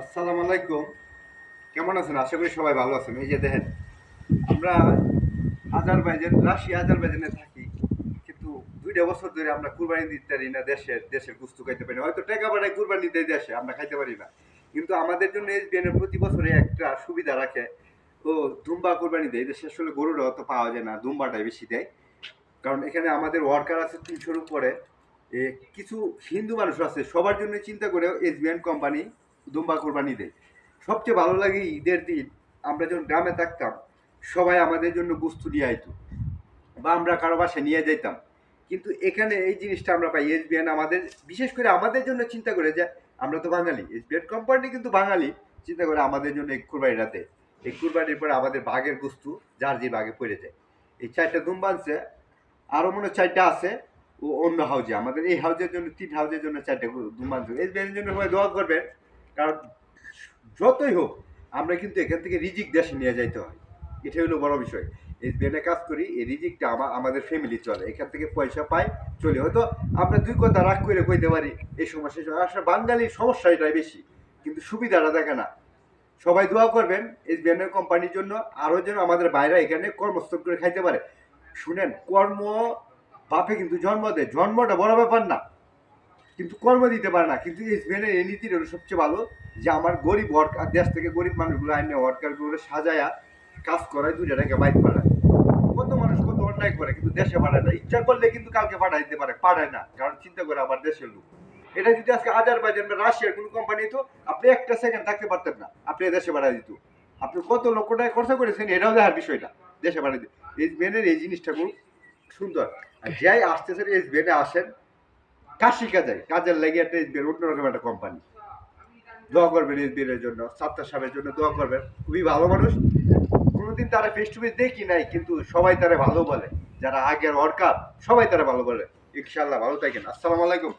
আসসালামু আলাইকুম। কেমন আছেন? আশা করি সবাই ভালো আছেন। এই যে দেখেন, আমরা আজারবাইজান, রাশিয়া, আজারবাইজানে থাকি, কিন্তু দুইটা বছর ধরে আমরা কুরবানি দিতে পারি না দেশের দেশের গুস্তু খাইতে পারি না। হয়তো টাকা পাঠায় কুরবানি দেয় দেশে, আমরা খাইতে পারি না। কিন্তু আমাদের জন্য এস বিএনের প্রতি বছরে একটা সুবিধা রাখে, ও দুম্বা কুরবানি দেয়। দেশে আসলে গরুটা অত পাওয়া যায় না, দুম্বাটাই বেশি দেয়। কারণ এখানে আমাদের ওয়ার্কার আছে তিনশোর উপরে। কিছু হিন্দু মানুষ আছে, সবার জন্য চিন্তা করে এসবিএন কোম্পানি দুম্বা কোরবানি দেয়। সবচেয়ে ভালো লাগে ঈদের দিন, আমরা যখন গ্রামে থাকতাম, সবাই আমাদের জন্য গুস্তু নিয়ে আইতো বা আমরা কারও বাসায় নিয়ে যেতাম কিন্তু এখানে এই জিনিসটা আমরা পাই এসবিএন আমাদের, বিশেষ করে আমাদের জন্য চিন্তা করে যে আমরা তো বাঙালি এসবিএন কোম্পানি কিন্তু বাঙালি, চিন্তা করে আমাদের জন্য এই কুরবানিটা দেয়। এই কুরবানির পরে আমাদের বাঘের গুস্তু যার যে বাঘে পড়ে যায়। এই চারটা দুম্বা আনছে আরও মনে চারটা আছে, ও অন্য হাউজে, আমাদের এই হাউজের জন্য, তিন হাউজের জন্য চারটে দুমান এই ব্যানের জন্য সবাই দোয়া করবেন কারণ যতই হোক, আমরা কিন্তু এখান থেকে রিজিক দেশে নিয়ে যাইতে হয়। এটা হলো বড় বিষয়। এই ব্যানে কাজ করি, এই রিজিকটা আমার আমাদের ফ্যামিলি চলে। এখান থেকে পয়সা পাই চলে। হয়তো আমরা দুই কথা রাগ করে কইতে পারি, এই সমস্যা আসলে বাঙালির সমস্যা এটাই বেশি, কিন্তু সুবিধাটা দেখে না। সবাই দোয়া করবেন, এই ব্যানের কোম্পানির জন্য আরও যেন আমাদের বাইরে এখানে কর্মস্থল করে খাইতে পারে। শুনেন, কর্ম বাপে কিন্তু জন্ম দেয়। জন্মটা বড় ব্যাপার না। কিন্তু কর্ম দিতে পারে না। কিন্তু এই স্পেনের এই নীতির সবচেয়ে ভালো যে আমার গরিব ওয়ার্কার দেশ থেকে গরিব মানুষগুলো আইনে ওয়ার্কারগুলো সাজায়া কাজ করায়, দুইটা টাকা বাইক পাঠায় কত মানুষ কত অন্যায় করে, কিন্তু দেশে পাঠায় না। ইচ্ছা করলে কিন্তু কালকে পাঠাই দিতে পারে, পাঠায় না, কারণ চিন্তা করে আমার দেশের লোক। এটা যদি আজকে আজারবাইজান বা রাশিয়ার কোনো কোম্পানি তো আপনি একটা সেকেন্ড থাকতে পারতেন না, আপনি দেশে পাঠাই দিত। আপনি কত লক্ষ টাকা খরচা করেছেন, এটাও দেখার বিষয় না, দেশে পাঠাই দিত। এই বেনের এই জিনিসটা খুব সুন্দর। আর যাই আসতেছেন, এই বেনে আসেন কাজ শিখা যায় কাজের লেগে এসবিআই অন্যরকম একটা কোম্পানি দোয়া করবেন এসবিআই এর জন্য সাত্তার সাহেবের জন্য দোয়া করবেন। খুবই ভালো মানুষ। কোনোদিন তারা ফেস টু ফেস দেখি নাই, কিন্তু সবাই তারা ভালো বলে। যারা আগের ওয়ার্কার সবাই তারা ভালো বলে। ইনশাল্লাহ ভালো থাকেন। আসসালামু আলাইকুম।